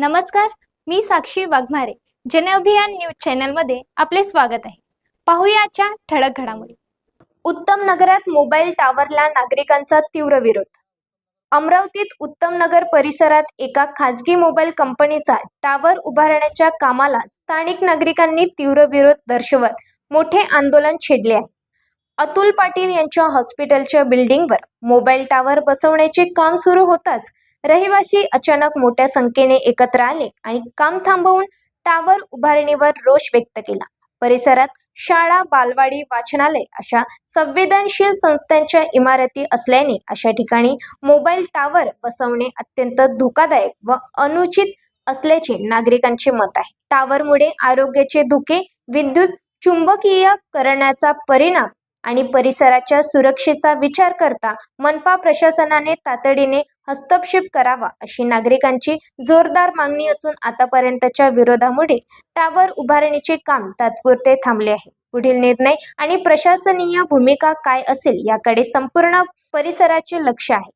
नमस्कार मी साक्षी वाघमारे. जनअभियान न्यूज चॅनलमध्ये आपले स्वागत आहे. पाहूया आजच्या ठळक घडामोडी. उत्तम नगरात मोबाईल टावरला नागरिकांचा तीव्र विरोध. अमरावतीत उत्तम नगर परिसरात एका खाजगी मोबाईल कंपनीचा टावर उभारण्याच्या कामाला स्थानिक नागरिकांनी तीव्र विरोध दर्शवत मोठे आंदोलन छेडले आहे. अतुल पाटील यांच्या हॉस्पिटलच्या बिल्डिंगवर मोबाईल टावर बसवण्याचे काम सुरू होताच रहिवासी अचानक मोठ्या संख्येने एकत्र आले आणि काम थांबवून टावर उभारणीवर रोष व्यक्त केला. परिसरात शाळा बालवाडी वाचनालय अशा संवेदनशील संस्थांच्या इमारती असल्याने अशा ठिकाणी मोबाईल टावर बसवणे अत्यंत धोकादायक व अनुचित असल्याचे नागरिकांचे मत आहे. टावरमुळे आरोग्याचे धोके विद्युत चुंबकीय करण्याचा परिणाम आणि परिसराच्या सुरक्षेचा विचार करता मनपा प्रशासनाने तातडीने हस्तक्षेप करावा अशी नागरिकांची जोरदार मागणी असून आतापर्यंतच्या विरोधामुळे टावर उभारणीचे काम तात्पुरते थांबले आहे. पुढील निर्णय आणि प्रशासनीय भूमिका काय असेल याकडे संपूर्ण परिसराचे लक्ष आहे.